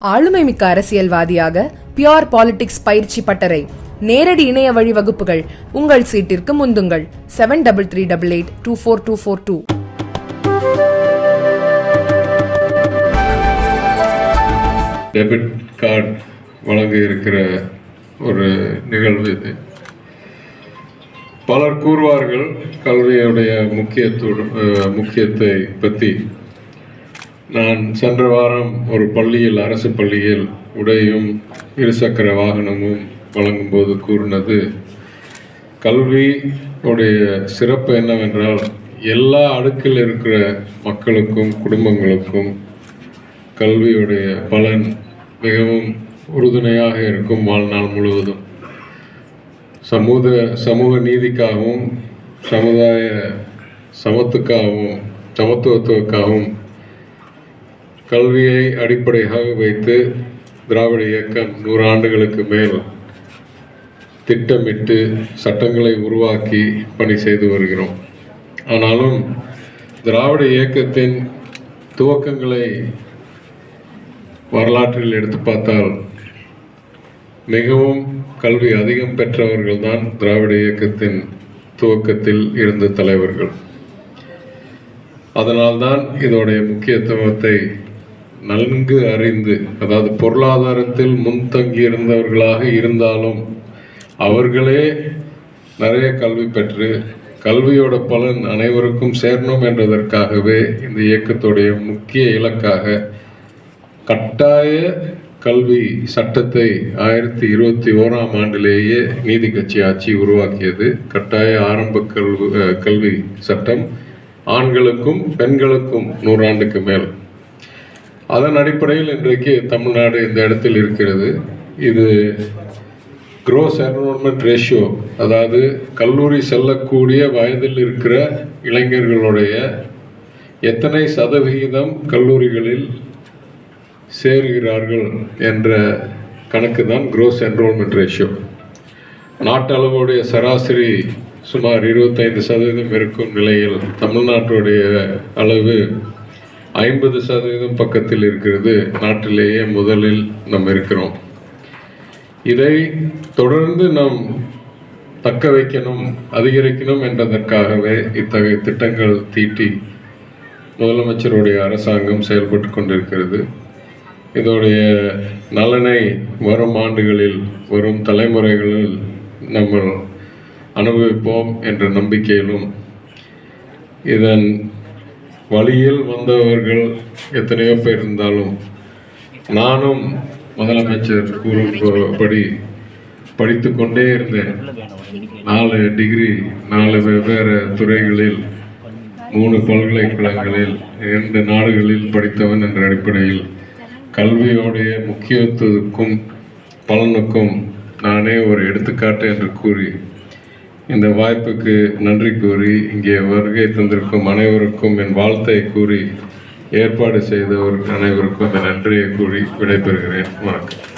ஆளுமை மிக்க அரசியல்வாதியாக பியோர் பாலிடிக்ஸ் பயிற்சி பட்டறை. நேரடி இணைய வழி வகுப்புகள். உங்கள் சீட்டிற்கு முந்துங்கள். Seven double three double eight two four two four two debit card வழங்க இருக்கிற ஒரு நிகழ்வு இது. பலர் கூறுவார்கள் கல்வியுடைய முக்கியத்துவம் முக்கியத்தை பற்றி நான் சென்ற வாரம் ஒரு பள்ளியில் அரசு பள்ளியில் உடையும் இருசக்கர வாகனமும் வழங்கும்போது கூறினது கல்வி உடைய சிறப்பு என்னவென்றால் எல்லா அடுக்கில் இருக்கிற மக்களுக்கும் குடும்பங்களுக்கும் கல்வியுடைய பலன் மிகவும் உறுதுணையாக இருக்கும் வாழ்நாள் முழுவதும். சமூக சமூக நீதிக்காகவும் சமுதாய சமத்துக்காகவும் சமத்துவத்துவக்காகவும் கல்வியை அடிப்படையாக வைத்து திராவிட இயக்கம் நூறு ஆண்டுகளுக்கு மேல் திட்டமிட்டு சட்டங்களை உருவாக்கி பணி செய்து வருகிறோம். ஆனாலும் திராவிட இயக்கத்தின் துவக்கங்களை வரலாற்றில் எடுத்து பார்த்தால் மிகவும் கல்வி அதிகம் பெற்றவர்கள் தான் திராவிட இயக்கத்தின் துவக்கத்தில் இருந்த தலைவர்கள். அதனால்தான் இதோடைய முக்கியத்துவத்தை நன்கு அறிந்து அதாவது பொருளாதாரத்தில் முன்தங்கி இருந்தவர்களாக இருந்தாலும் அவர்களே நிறைய கல்வி பெற்று கல்வியோட பலன் அனைவருக்கும் சேரணும் என்றதற்காகவே இந்த இயக்கத்துடைய முக்கிய இலக்காக கட்டாய கல்வி சட்டத்தை ஆயிரத்தி இருபத்தி ஓராம் ஆண்டிலேயே நீதி கட்சி ஆட்சி உருவாக்கியது. கட்டாய ஆரம்ப கல்வி கல்வி சட்டம் ஆண்களுக்கும் பெண்களுக்கும் நூறாண்டுக்கு மேல். அதன் அடிப்படையில் இன்றைக்கு தமிழ்நாடு இந்த இடத்தில் இருக்கிறது. இது க்ரோஸ் என்ரோல்மெண்ட் ரேஷியோ அதாவது கல்லூரி செல்லக்கூடிய வயதில் இருக்கிற இளைஞர்களுடைய எத்தனை சதவிகிதம் கல்லூரிகளில் சேருகிறார்கள் என்ற கணக்கு தான் க்ரோஸ் என்ரோல்மெண்ட் ரேஷியோ நாட்டளவுடைய சராசரி சுமார் இருபத்தைந்து சதவீதம் இருக்கும் நிலையில் தமிழ்நாட்டுடைய அளவு ஐம்பது சதவீதம் பக்கத்தில் இருக்கிறது. நாட்டிலேயே முதலில் நாம் இருக்கிறோம். இதை தொடர்ந்து நாம் தக்க வைக்கணும் அதிகரிக்கணும் என்பதற்காகவே இத்தகைய திட்டங்கள் தீட்டி முதலமைச்சருடைய அரசாங்கம் செயல்பட்டு கொண்டிருக்கிறது. இதோடைய நலனை வரும் ஆண்டுகளில் வரும் தலைமுறைகளில் நம்ம அனுபவிப்போம் என்ற நம்பிக்கையிலும் இதன் வழியில் வந்தவர்கள் எத்தனையோ பேர் இருந்தாலும் நானும் முதலமைச்சர் கூறுபடி படித்து கொண்டே இருந்தேன். நாலு டிகிரி நாலு வெவ்வேறு துறைகளில் மூணு பல்கலைக்கழகங்களில் இரண்டு நாடுகளில் படித்தவன் என்ற அடிப்படையில் கல்வியோடைய முக்கியத்துவத்துக்கும் பலனுக்கும் நானே ஒரு எடுத்துக்காட்டு என்று கூறி இந்த வாய்ப்புக்கு நன்றி கூறி இங்கே வருகை தந்திருக்கும் அனைவருக்கும் என் வாழ்த்தை கூறி ஏற்பாடு செய்தவர் அனைவருக்கும் இந்த நன்றியை கூறி விடைபெறுகிறேன். வணக்கம்.